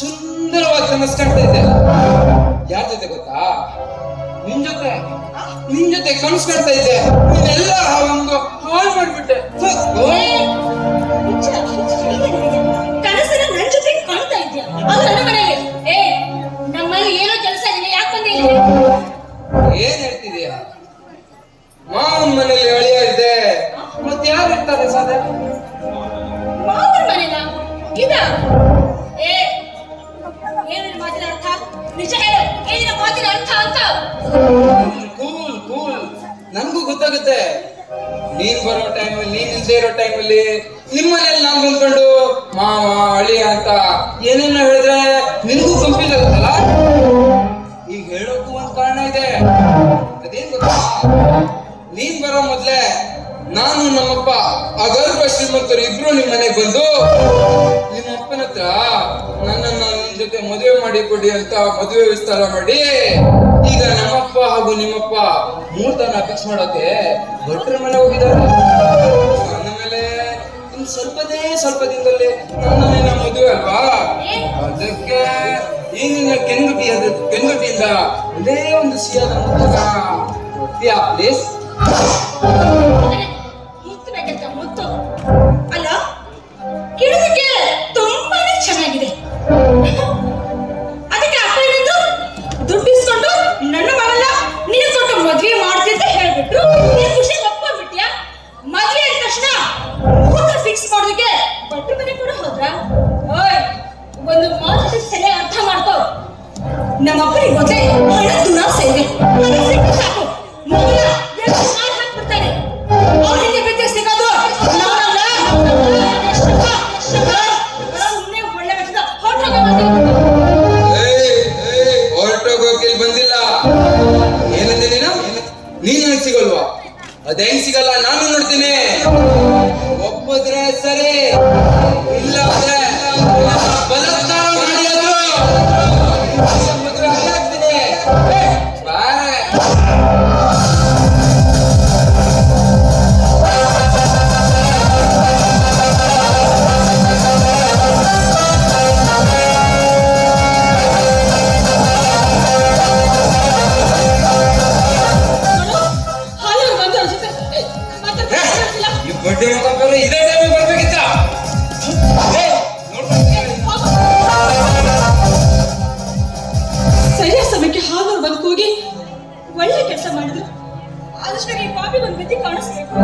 ಸುಂದರವಾಗಿ ಸಮಸ್ಯೆ ಕಾಣ್ತಾ ಇದೆ. ಯಾರ ಜೊತೆ ಗೊತ್ತಾ? ನಿನ್ ಜೊತೆ. ನಿನ್ ಜೊತೆ ಕನಸು ಕಾಣ್ತಾ ಇದ್ದೆ ಇದೆಲ್ಲ ಒಂದು ಹಾಳು ಮಾಡ್ಬಿಟ್ಟೆ. ನನ್ಗೂ ಗೊತ್ತಾಗುತ್ತೆ. ನೀನ್ ಬರೋ ಟೈಮಲ್ಲಿ ನೀನ್ ಇಲ್ಲದೆ ಇರೋ ಟೈಮಲ್ಲಿ ನಿಮ್ಮನೇಲಿ ನಾನ್ ಬಂದ್ಕೊಂಡು, ಮಾವ ಅಳಿ ಅಂತ ಏನೇನೋ ಹೇಳಿದ್ರೆ ನಿನಗೂ ಕಂಪ್ಲೀಟ್ ಆಗುತ್ತಲ್ಲ? ಈಗ ಹೇಳೋಕ್ಕೂ ಒಂದ್ ಕಾರಣ ಇದೆ. ಅದೇನ್ ಗೊತ್ತಾ? ನೀನ್ ಬರೋ ಮೊದ್ಲೇ ನಾನು ನಮ್ಮಪ್ಪ ಅಗರ್ಭ ಶ್ರೀಮಂತರು ಇಬ್ರು ನಿಮ್ ಮನೆಗೆ ಬಂದು ನಿಮ್ಮಪ್ಪನ ಹತ್ರ ನನ್ನನ್ನ ನಿನ್ ಜೊತೆ ಮದುವೆ ಮಾಡಿ ಕೊಡಿ ಅಂತ ಮದುವೆ ವಿಸ್ತಾರ ಮಾಡಿ ಈಗ ನಮ್ಮಪ್ಪ ಹಾಗೂ ನಿಮ್ಮಪ್ಪ ಮುಹೂರ್ತನ ಫಿಕ್ಸ್ ಮಾಡೋಕೆ ಭಟ್ರ ಮೇಲೆ ಹೋಗಿದ್ದಾರೆ. ನನ್ನ ಮೇಲೆ ಇನ್ ಸ್ವಲ್ಪದೇ ಸ್ವಲ್ಪ ದಿನದಲ್ಲಿ ನನ್ನ ನಿನ್ನ ಮದುವೆ ಅಲ್ವಾ? ಅದಕ್ಕೆ ಈ ಕೆಂಗುಟಿ ಅದು ಕೆಂಗುಟಿಯಿಂದ ಒಂದೇ ಒಂದು ಸಿಹಿಯಾದ ಮುತ್ತನ ಕೊಡ್ತೀಯಾ ಪ್ಲೀಸ್ ನಮ್ಮ ಹೋದ್ರೆ ಹಣ ದೂರ ಸೇವೆ ಬಂದಿಲ್ಲ. ಏನಂದೆ ನೀನು ಸಿಗಲ್ವಾ ಅದೇನ್ ಸಿಗಲ್ಲ ನಾನು ನೋಡ್ತೀನಿ ಒಪ್ಪಿದ್ರೆ ಸರಿ ಇಲ್ಲ ಅಂದ್ರೆ ಹಾಲು ಬದುಕೋಗಿ ಕೂಗಿ ಒಳ್ಳೆ ಕೆಲಸ ಮಾಡಿದ್ರು. ಆದಷ್ಟು ಈ ಪಾಪಿ ಒಂದು ಮಿತಿ ಕಾಣಿಸ್ಬೇಕು.